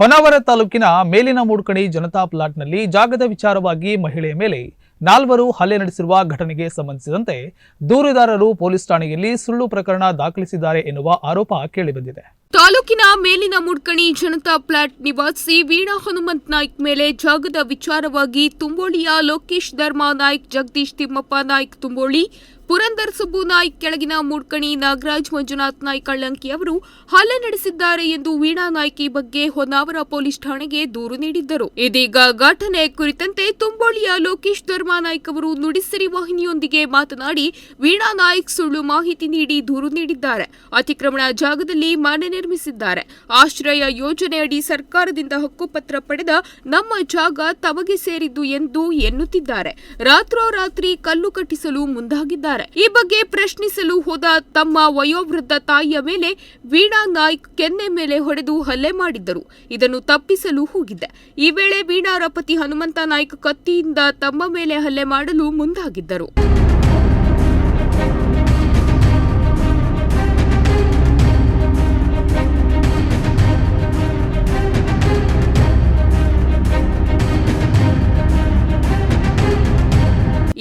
ಹೊನ್ನಾವರ ತಾಲೂಕಿನ ಮೇಲಿನ ಮೂಡ್ಕಣಿ ಜನತಾ ಪ್ಲಾಟ್ನಲ್ಲಿ ಜಾಗದ ವಿಚಾರವಾಗಿ ಮಹಿಳೆಯ ಮೇಲೆ ನಾಲ್ವರು ಹಲ್ಲೆ ನಡೆಸಿರುವ ಘಟನೆಗೆ ಸಂಬಂಧಿಸಿದಂತೆ ದೂರುದಾರರು ಪೊಲೀಸ್ ಠಾಣೆಯಲ್ಲಿ ಸುಳ್ಳು ಪ್ರಕರಣ ದಾಖಲಿಸಿದ್ದಾರೆ ಎನ್ನುವ ಆರೋಪ ಕೇಳಿಬಂದಿದೆ. ತಾಲೂಕಿನ ಮೇಲಿನ ಮುಡ್ಕಣಿ ಜನತಾ ಪ್ಲಾಟ್ ನಿವಾಸಿ ವೀಣಾ ಹನುಮಂತ್ ನಾಯ್ಕ್ ಮೇಲೆ ಜಾಗದ ವಿಚಾರವಾಗಿ ತುಂಬೋಳಿಯ ಲೋಕೇಶ್ ಧರ್ಮ ನಾಯ್ಕ್, ಜಗದೀಶ್ ತಿಮ್ಮಪ್ಪ ನಾಯ್ಕ್, ತುಂಬೋಳಿ ಪುರಂದರ್ ಸುಬ್ಬು ನಾಯ್ಕ್ ಕೆಳಗಿನ ಮೂಡ್ಕಣಿ ನಾಗರಾಜ್ ಮಂಜುನಾಥ್ ನಾಯ್ಕ್ ಕಳ್ಳಂಕಿ ಅವರು ಹಲ್ಲೆ ನಡೆಸಿದ್ದಾರೆ ಎಂದು ವೀಣಾ ನಾಯ್ಕಿ ಬಗ್ಗೆ ಹೊನ್ನಾವರ ಪೊಲೀಸ್ ಠಾಣೆಗೆ ದೂರು ನೀಡಿದ್ದರು. ಇದೀಗ ಘಟನೆ ಕುರಿತಂತೆ ತುಂಬೋಳಿಯ ಲೋಕೇಶ್ ಧರ್ಮಾ ನಾಯ್ಕ್ ಅವರು ನುಡಿಸಿರಿ ವಾಹಿನಿಯೊಂದಿಗೆ ಮಾತನಾಡಿ ವೀಣಾ ನಾಯ್ಕ್ ಸುಳ್ಳು ಮಾಹಿತಿ ನೀಡಿ ದೂರು ನೀಡಿದ್ದಾರೆ. ಅತಿಕ್ರಮಣ ಜಾಗದಲ್ಲಿ ಮನೆ ನಿರ್ಮಿಸಿದ್ದಾರೆ. ಆಶ್ರಯ ಯೋಜನೆಯಡಿ ಸರ್ಕಾರದಿಂದ ಹಕ್ಕುಪತ್ರ ಪಡೆದ ನಮ್ಮ ಜಾಗ ತಮಗೆ ಸೇರಿದ್ದು ಎಂದು ಎನ್ನುತ್ತಿದ್ದಾರೆ. ರಾತ್ರೋರಾತ್ರಿ ಕಲ್ಲು ಕಟ್ಟಿಸಲು ಮುಂದಾಗಿದ್ದಾರೆ. ಈ ಬಗ್ಗೆ ಪ್ರಶ್ನಿಸಲು ಹೋದ ತಮ್ಮ ವಯೋವೃದ್ಧ ತಾಯಿಯ ಮೇಲೆ ವೀಣಾ ನಾಯ್ಕ್ ಕೆನ್ನೆ ಮೇಲೆ ಹೊಡೆದು ಹಲ್ಲೆ ಮಾಡಿದ್ದರು. ಇದನ್ನು ತಪ್ಪಿಸಲು ಹೋಗಿದ್ದೆ. ಈ ವೇಳೆ ವೀಣಾರ ಪತಿ ಹನುಮಂತ ನಾಯ್ಕ್ ಕತ್ತಿಯಿಂದ ತಮ್ಮ ಮೇಲೆ ಹಲ್ಲೆ ಮಾಡಲು ಮುಂದಾಗಿದ್ದರು.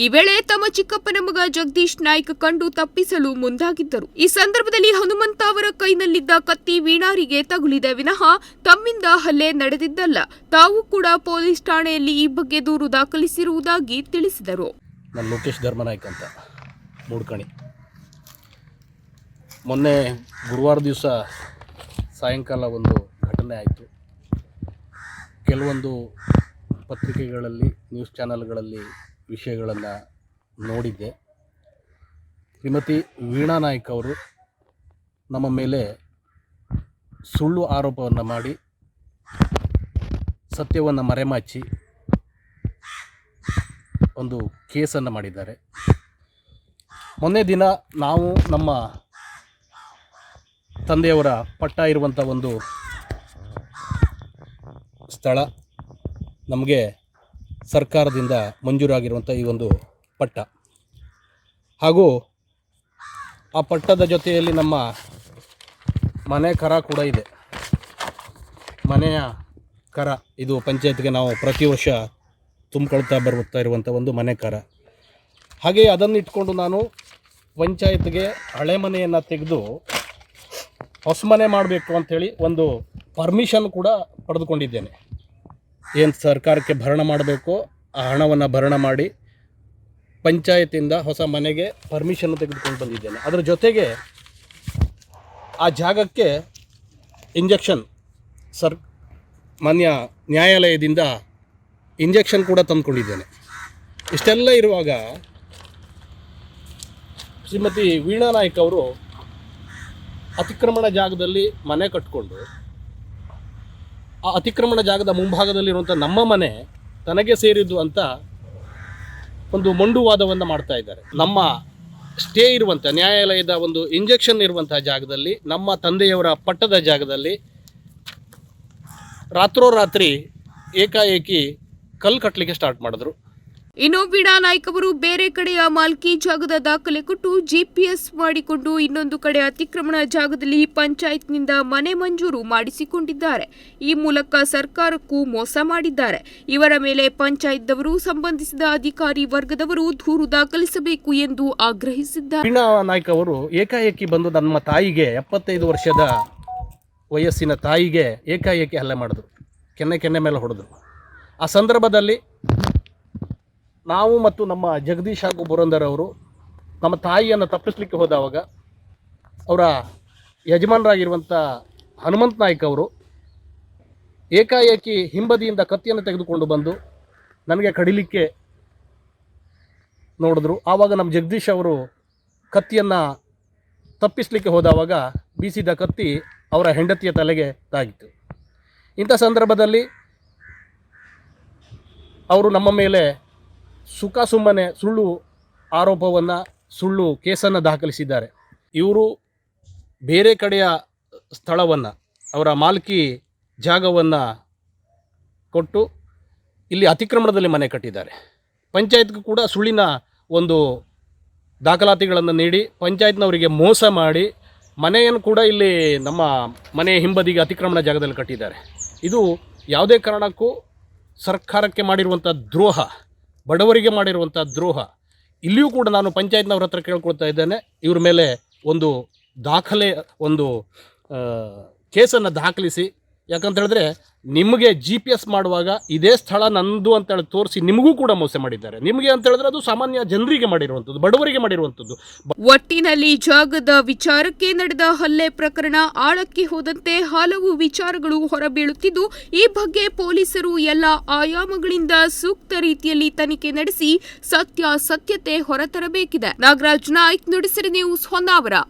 ವೇಳೆ ತಮ್ಮ ಚಿಕ್ಕಪ್ಪನ ಮಗ ಜಗದೀಶ್ ನಾಯ್ಕ ಕಂಡು ತಪ್ಪಿಸಲು ಮುಂದಾಗಿದ್ದರು. ಈ ಸಂದರ್ಭದಲ್ಲಿ ಹನುಮಂತ ಅವರ ಕೈನಲ್ಲಿದ್ದ ಕತ್ತಿ ವೀಣಾರಿಗೆ ತಗುಲಿದೆ. ವಿನಃ ತಮ್ಮಿಂದ ಹಲ್ಲೆ ನಡೆದಿದ್ದಲ್ಲ. ತಾವು ಕೂಡ ಪೊಲೀಸ್ ಠಾಣೆಯಲ್ಲಿ ಈ ಬಗ್ಗೆ ದೂರು ದಾಖಲಿಸಿರುವುದಾಗಿ ತಿಳಿಸಿದರು. ಲೋಕೇಶ್ ಧರ್ಮನಾಯ್ಕ ಅಂತ. ಮೂಡ್ಕಣಿ. ಮೊನ್ನೆ ಗುರುವಾರ ದಿವಸ ಸಾಯಂಕಾಲ ಒಂದು ಘಟನೆ ಆಯಿತು. ಕೆಲವೊಂದು ಪತ್ರಿಕೆಗಳಲ್ಲಿ, ನ್ಯೂಸ್ ಚಾನಲ್ಗಳಲ್ಲಿ ವಿಷಯಗಳನ್ನು ನೋಡಿದ್ದೆ. ಶ್ರೀಮತಿ ವೀಣಾ ನಾಯ್ಕ ಅವರು ನಮ್ಮ ಮೇಲೆ ಸುಳ್ಳು ಆರೋಪವನ್ನು ಮಾಡಿ, ಸತ್ಯವನ್ನು ಮರೆಮಾಚಿ ಒಂದು ಕೇಸನ್ನು ಮಾಡಿದ್ದಾರೆ. ಮೊನ್ನೆ ದಿನ ನಾವು ನಮ್ಮ ತಂದೆಯವರ ಪಟ್ಟ ಇರುವಂಥ ಒಂದು ಸ್ಥಳ ನಮಗೆ ಸರ್ಕಾರದಿಂದ ಮಂಜೂರಾಗಿರುವಂಥ ಈ ಒಂದು ಪಟ್ಟ. ಹಾಗೂ ಆ ಪಟ್ಟದ ಜೊತೆಯಲ್ಲಿ ನಮ್ಮ ಮನೆ ಕರ ಕೂಡ ಇದೆ. ಮನೆಯ ಕರ, ಇದು ಪಂಚಾಯತ್ಗೆ ನಾವು ಪ್ರತಿ ವರ್ಷ ತುಂಬಿಕೊಳ್ತಾ ಬರುತ್ತಾ ಇರುವಂಥ ಒಂದು ಮನೆ ಕರ. ಹಾಗೆ ಅದನ್ನು ಇಟ್ಕೊಂಡು ನಾನು ಪಂಚಾಯತ್ಗೆ ಹಳೆ ಮನೆಯನ್ನು ತೆಗೆದು ಹೊಸ ಮನೆ ಮಾಡಬೇಕು ಅಂಥೇಳಿ ಒಂದು ಪರ್ಮಿಷನ್ ಕೂಡ ಪಡೆದುಕೊಂಡಿದ್ದೇನೆ. ಏನು ಸರ್ಕಾರಕ್ಕೆ ಭರಣ ಮಾಡಬೇಕು ಆ ಹಣವನ್ನು ಭರಣ ಮಾಡಿ ಪಂಚಾಯತಿಂದ ಹೊಸ ಮನೆಗೆ ಪರ್ಮಿಷನ್ ತೆಗೆದುಕೊಂಡು ಬಂದಿದ್ದೇನೆ. ಅದರ ಜೊತೆಗೆ ಆ ಜಾಗಕ್ಕೆ ಇಂಜೆಕ್ಷನ್ ಸರ್ ಮಾನ್ಯ ನ್ಯಾಯಾಲಯದಿಂದ ಇಂಜೆಕ್ಷನ್ ಕೂಡ ತಂದುಕೊಂಡಿದ್ದೇನೆ. ಇಷ್ಟೆಲ್ಲ ಇರುವಾಗ ಶ್ರೀಮತಿ ವೀಣಾ ನಾಯ್ಕ ಅವರು ಅತಿಕ್ರಮಣ ಜಾಗದಲ್ಲಿ ಮನೆ ಕಟ್ಕೊಂಡು ಆ ಅತಿಕ್ರಮಣ ಜಾಗದ ಮುಂಭಾಗದಲ್ಲಿರುವಂಥ ನಮ್ಮ ಮನೆ ತನಗೆ ಸೇರಿದ್ದು ಅಂತ ಒಂದು ಮೊಂಡುವಾದವನ್ನು ಮಾಡ್ತಾ ಇದ್ದಾರೆ. ನಮ್ಮ ಸ್ಟೇ ಇರುವಂಥ ನ್ಯಾಯಾಲಯದ ಒಂದು ಇಂಜೆಕ್ಷನ್ ಇರುವಂಥ ಜಾಗದಲ್ಲಿ, ನಮ್ಮ ತಂದೆಯವರ ಪಟ್ಟದ ಜಾಗದಲ್ಲಿ ರಾತ್ರೋರಾತ್ರಿ ಏಕಾಏಕಿ ಕಲ್ಲು ಕಟ್ಟಲಿಕ್ಕೆ ಸ್ಟಾರ್ಟ್ ಮಾಡಿದ್ರು. ಇನ್ನು ವೀಣಾ ನಾಯ್ಕ್ ಅವರು ಬೇರೆ ಕಡೆಯ ಮಾಲ್ಕಿ ಜಾಗದ ದಾಖಲೆ ಕೊಟ್ಟು ಜಿಪಿಎಸ್ ಮಾಡಿಕೊಂಡು ಇನ್ನೊಂದು ಕಡೆ ಅತಿಕ್ರಮಣ ಜಾಗದಲ್ಲಿ ಪಂಚಾಯತ್ನಿಂದ ಮನೆ ಮಂಜೂರು ಮಾಡಿಸಿಕೊಂಡಿದ್ದಾರೆ. ಈ ಮೂಲಕ ಸರ್ಕಾರಕ್ಕೂ ಮೋಸ ಮಾಡಿದ್ದಾರೆ. ಇವರ ಮೇಲೆ ಪಂಚಾಯತ್ದವರು ಸಂಬಂಧಿಸಿದ ಅಧಿಕಾರಿ ವರ್ಗದವರು ದೂರು ದಾಖಲಿಸಬೇಕು ಎಂದು ಆಗ್ರಹಿಸಿದ್ದಾರೆ. ವೀಣಾ ನಾಯ್ಕ ಅವರು ಏಕಾಏಕಿ ಬಂದು ನಮ್ಮ ತಾಯಿಗೆ ಎಪ್ಪತ್ತೈದು ವರ್ಷದ ವಯಸ್ಸಿನ ತಾಯಿಗೆ ಏಕಾಏಕಿ ಹಲ್ಲೆ ಮಾಡಿದ್ರು. ಕೆನ್ನೆ ಕೆನ್ನೆ ಮೇಲೆ ಹೊಡೆದ್ರು. ಆ ಸಂದರ್ಭದಲ್ಲಿ ನಾವು ಮತ್ತು ನಮ್ಮ ಜಗದೀಶ್ ಹಾಗೂ ಬುರಂದರ್ ಅವರು ನಮ್ಮ ತಾಯಿಯನ್ನು ತಪ್ಪಿಸ್ಲಿಕ್ಕೆ ಹೋದವಾಗ ಅವರ ಯಜಮಾನರಾಗಿರುವಂಥ ಹನುಮಂತ್ ನಾಯ್ಕ ಅವರು ಏಕಾಏಕಿ ಹಿಂಬದಿಯಿಂದ ಕತ್ತಿಯನ್ನು ತೆಗೆದುಕೊಂಡು ಬಂದು ನನಗೆ ಕಡಿಲಿಕ್ಕೆ ನೋಡಿದ್ರು. ಆವಾಗ ನಮ್ಮ ಜಗದೀಶ್ ಅವರು ಕತ್ತಿಯನ್ನು ತಪ್ಪಿಸಲಿಕ್ಕೆ ಹೋದವಾಗ ಬೀಸಿದ ಕತ್ತಿ ಅವರ ಹೆಂಡತಿಯ ತಲೆಗೆ ತಾಗಿತ್ತು. ಇಂಥ ಸಂದರ್ಭದಲ್ಲಿ ಅವರು ನಮ್ಮ ಮೇಲೆ ಸುಖ ಸುಮ್ಮನೆ ಸುಳ್ಳು ಆರೋಪವನ್ನು ಸುಳ್ಳು ಕೇಸನ್ನು ದಾಖಲಿಸಿದ್ದಾರೆ. ಇವರು ಬೇರೆ ಕಡೆಯ ಸ್ಥಳವನ್ನು, ಅವರ ಮಾಲ್ಕಿ ಜಾಗವನ್ನು ಕೊಟ್ಟು ಇಲ್ಲಿ ಅತಿಕ್ರಮಣದಲ್ಲಿ ಮನೆ ಕಟ್ಟಿದ್ದಾರೆ. ಪಂಚಾಯತ್ಗೂ ಕೂಡ ಸುಳ್ಳಿನ ಒಂದು ದಾಖಲಾತಿಗಳನ್ನು ನೀಡಿ, ಪಂಚಾಯತ್ನವರಿಗೆ ಮೋಸ ಮಾಡಿ, ಮನೆಯನ್ನು ಕೂಡ ಇಲ್ಲಿ ನಮ್ಮ ಮನೆ ಹಿಂಬದಿಗೆ ಅತಿಕ್ರಮಣ ಜಾಗದಲ್ಲಿ ಕಟ್ಟಿದ್ದಾರೆ. ಇದು ಯಾವುದೇ ಕಾರಣಕ್ಕೂ ಸರ್ಕಾರಕ್ಕೆ ಮಾಡಿರುವಂಥ ದ್ರೋಹ. ಬಡವರಿಗೆ ಮಾಡಿರುವಂಥ ದ್ರೋಹ. ಇಲ್ಲಿಯೂ ಕೂಡ ನಾನು ಪಂಚಾಯತ್ನವ್ರ ಹತ್ರ ಕೇಳ್ಕೊಳ್ತಾ ಇದ್ದೇನೆ. ಇವ್ರ ಮೇಲೆ ಒಂದು ದಾಖಲೆ, ಒಂದು ಕೇಸನ್ನು ದಾಖಲಿಸಿ ಯಾಕಂತ ಹೇಳಿದ್ರೆ ನಿಮಗೆ ಜಿ ಪಿ ಎಸ್ ಮಾಡುವಾಗ ಇದೇ ಸ್ಥಳ ನಂದು ಅಂತೇಳಿ ತೋರಿಸಿ ನಿಮಗೂ ಕೂಡ ಮೋಸ ಮಾಡಿದ್ದಾರೆ. ನಿಮಗೆ ಅಂತ ಹೇಳಿದ್ರೆ ಅದು ಸಾಮಾನ್ಯ ಜನರಿಗೆ ಮಾಡಿರುವಂಥದ್ದು, ಬಡವರಿಗೆ ಮಾಡಿರುವಂಥದ್ದು. ಒಟ್ಟಿನಲ್ಲಿ ಜಾಗದ ವಿಚಾರಕ್ಕೆ ನಡೆದ ಹಲ್ಲೆ ಪ್ರಕರಣ ಆಳಕ್ಕೆ ಹೋದಂತೆ ಹಲವು ವಿಚಾರಗಳು ಹೊರಬೀಳುತ್ತಿದ್ದು, ಈ ಬಗ್ಗೆ ಪೊಲೀಸರು ಎಲ್ಲ ಆಯಾಮಗಳಿಂದ ಸೂಕ್ತ ರೀತಿಯಲ್ಲಿ ತನಿಖೆ ನಡೆಸಿ ಸತ್ಯಾಸತ್ಯತೆ ಹೊರತರಬೇಕಿದೆ. ನಾಗರಾಜ್ ನಾಯ್ಕ್, ನುಡಿಸಿರಿ ನ್ಯೂಸ್ ಹೊನ್ನಾವರ.